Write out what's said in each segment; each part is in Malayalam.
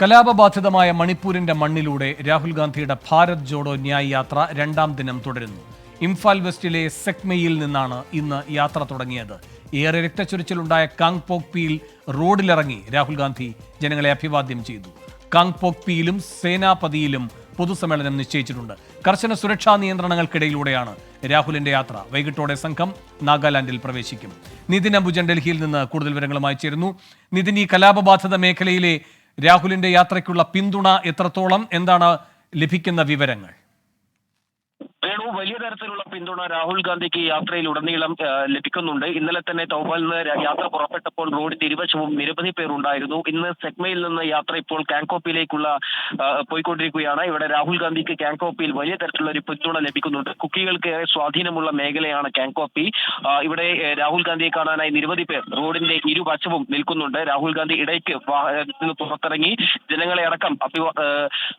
കലാപബാധിതമായ മണിപ്പൂരിന്റെ മണ്ണിലൂടെ രാഹുൽ ഗാന്ധിയുടെ ഭാരത് ജോഡോ ന്യായ് യാത്ര രണ്ടാം ദിനം തുടരുന്നു. ഇംഫാൽ വെസ്റ്റിലെ സെക്മയിൽ നിന്നാണ് ഇന്ന് യാത്ര തുടങ്ങിയത്. ഏറെ രക്തച്ചൊരിച്ചിലുണ്ടായ കാങ് പോക്പിയിൽ റോഡിലിറങ്ങി രാഹുൽ ഗാന്ധി ജനങ്ങളെ അഭിവാദ്യം ചെയ്തു. കാങ് പോക്പിയിലും സേനാപതിയിലും പൊതുസമ്മേളനം നിശ്ചയിച്ചിട്ടുണ്ട്. കർശന സുരക്ഷാ നിയന്ത്രണങ്ങൾക്കിടയിലൂടെയാണ് രാഹുലിന്റെ യാത്ര. വൈകിട്ടോടെ സംഘം നാഗാലാൻഡിൽ പ്രവേശിക്കും. നിതിൻ അംബുജൻ ഡൽഹിയിൽ നിന്ന് കൂടുതൽ വിവരങ്ങളുമായി ചേരുന്നു. നിതിൻ ഈ കലാപബാധിത മേഖലയിലെ രാഹുലിന്റെ യാത്രയ്ക്കുള്ള പിന്തുണ എത്രത്തോളം? എന്താണ് ലഭിക്കുന്ന വിവരങ്ങൾ? വേണു വലിയ തരത്തിലുള്ള പിന്തുണ രാഹുൽ ഗാന്ധിക്ക് യാത്രയിൽ ഉടനീളം ലഭിക്കുന്നുണ്ട്. ഇന്നലെ തന്നെ തൗബാലിൽ നിന്ന് യാത്ര പുറപ്പെട്ടപ്പോൾ റോഡിന്റെ ഇരുവശവും നിരവധി പേർ ഉണ്ടായിരുന്നു. ഇന്ന് സെഗ്മയിൽ നിന്ന് യാത്ര ഇപ്പോൾ കാങ്കോപ്പിലേക്കുള്ള പോയിക്കൊണ്ടിരിക്കുകയാണ്. ഇവിടെ രാഹുൽ ഗാന്ധിക്ക് കാങ്കോപ്പിയിൽ വലിയ തരത്തിലുള്ള ഒരു പിന്തുണ ലഭിക്കുന്നുണ്ട്. കുക്കികൾക്ക് ഏറെ സ്വാധീനമുള്ള മേഖലയാണ് കാങ്കോപ്പി. ഇവിടെ രാഹുൽ ഗാന്ധിയെ കാണാനായി നിരവധി പേർ റോഡിന്റെ ഇരുവശവും നിൽക്കുന്നുണ്ട്. രാഹുൽ ഗാന്ധി ഇടയ്ക്ക് വാഹനത്തിന് പുറത്തിറങ്ങി ജനങ്ങളെ അടക്കം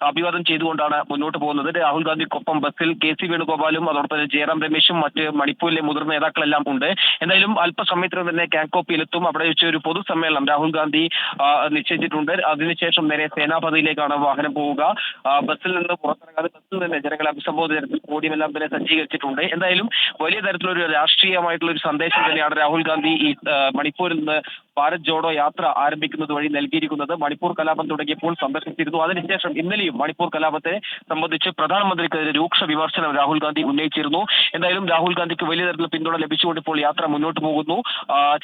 അഭിവാദം ചെയ്തുകൊണ്ടാണ് മുന്നോട്ട് പോകുന്നത്. രാഹുൽ ഗാന്ധിക്കൊപ്പം ബസ്സിൽ കെ സി വേണുഗോപാലും അതോടൊപ്പം തന്നെ ജയറാം രമേശും മറ്റ് മണിപ്പൂരിലെ മുതിർന്ന നേതാക്കളെല്ലാം ഉണ്ട്. എന്തായാലും അല്പസമയത്തിനും തന്നെ കാങ്കോപ്പിയിലെത്തും. അവിടെ വെച്ച് ഒരു പൊതുസമ്മേളനം രാഹുൽ ഗാന്ധി നിശ്ചയിച്ചിട്ടുണ്ട്. അതിനുശേഷം നേരെ സേനാപതിയിലേക്കാണ് വാഹനം പോവുക. ബസ്സിൽ നിന്ന് പുറത്തിറങ്ങാതെ ബസ്സിൽ തന്നെ ജനങ്ങളെ അഭിസംബോധന തരത്തിൽ പോഡിയമെല്ലാം തന്നെ സജ്ജീകരിച്ചിട്ടുണ്ട്. എന്തായാലും വലിയ തരത്തിലൊരു രാഷ്ട്രീയമായിട്ടുള്ള ഒരു സന്ദേശം തന്നെയാണ് രാഹുൽ ഗാന്ധി ഈ മണിപ്പൂരിൽ നിന്ന് ഭാരത് ജോഡോ യാത്ര ആരംഭിക്കുന്നത് വഴി നൽകിയിരിക്കുന്നത് മണിപ്പൂർ കലാപം തുടങ്ങിയപ്പോൾ സന്ദർശിച്ചിരുന്നു. അതിനുശേഷം ഇന്നലെയും മണിപ്പൂർ കലാപത്തെ സംബന്ധിച്ച് പ്രധാനമന്ത്രിക്കെതിരെ രൂക്ഷ വിമർശനം രാഹുൽ ഗാന്ധി ഉന്നയിച്ചിരുന്നു. എന്തായാലും രാഹുൽ ഗാന്ധിക്ക് വലിയ തരത്തിലുള്ള പിന്തുണ ലഭിച്ചുകൊണ്ട് ഇപ്പോൾ യാത്ര മുന്നോട്ട് പോകുന്നു.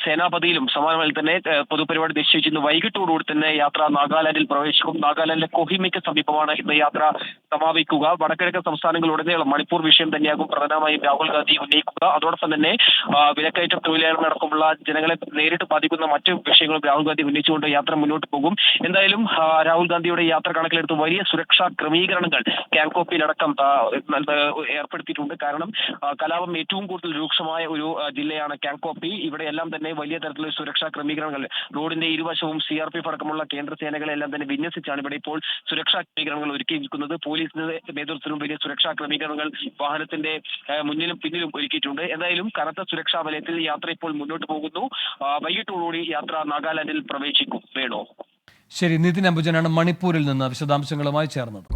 സേനാപതിയിലും സമാനമായി തന്നെ പൊതുപരിപാടി നിശ്ചയിച്ചിരുന്നു. വൈകിട്ടോടുകൂടി തന്നെ യാത്ര നാഗാലാൻഡിൽ പ്രവേശിക്കും. നാഗാലാൻഡിലെ കൊഹിമയ്ക്ക് സമീപമാണ് ഇന്ന് യാത്ര സമാപിക്കുക. വടക്കിഴക്കൻ സംസ്ഥാനങ്ങളുടനീളം മണിപ്പൂർ വിഷയം തന്നെയാകും പ്രധാനമായും രാഹുൽ ഗാന്ധി ഉന്നയിക്കുക. അതോടൊപ്പം തന്നെ വിലക്കയറ്റം തൊഴിലാളികളടക്കമുള്ള ജനങ്ങളെ നേരിട്ട് ബാധിക്കുന്ന മറ്റു വിഷയങ്ങളും രാഹുൽ ഗാന്ധി ഉന്നയിച്ചുകൊണ്ട് യാത്ര മുന്നോട്ട് പോകും. എന്തായാലും രാഹുൽ ഗാന്ധിയുടെ യാത്ര കണക്കിലെടുത്ത് വലിയ സുരക്ഷാ ക്രമീകരണങ്ങൾ നൽക- ഏർപ്പെടുത്തിയിട്ടുണ്ട്. കാരണം കലാപം ഏറ്റവും കൂടുതൽ രൂക്ഷമായ ഒരു ജില്ലയാണ് കാങ്കോപ്പി ഇവിടെ എല്ലാം തന്നെ വലിയ തരത്തിലുള്ള സുരക്ഷാ ക്രമീകരണങ്ങൾ. റോഡിന്റെ ഇരുവശവും സി ആർ പി എഫ് അടക്കമുള്ള കേന്ദ്ര സേനകളെല്ലാം തന്നെ വിന്യസിച്ചാണ് ഇവിടെ ഇപ്പോൾ സുരക്ഷാ ക്രമീകരണങ്ങൾ ഒരുക്കിയിരിക്കുന്നത് പോലീസിന്റെ നേതൃത്വത്തിലും വലിയ സുരക്ഷാ ക്രമീകരണങ്ങൾ വാഹനത്തിന്റെ മുന്നിലും പിന്നിലും ഒരുക്കിയിട്ടുണ്ട്. എന്തായാലും കനത്ത സുരക്ഷാ വലയത്തിൽ യാത്ര ഇപ്പോൾ മുന്നോട്ട് പോകുന്നു. വൈകിട്ടോടുകൂടി യാത്ര നാഗാലാൻഡിൽ പ്രവേശിക്കും വേണോ. ശരി നിതിൻ അംബുജനാണ് മണിപ്പൂരിൽ നിന്ന് വിശദാംശങ്ങളുമായി ചേർന്നത്.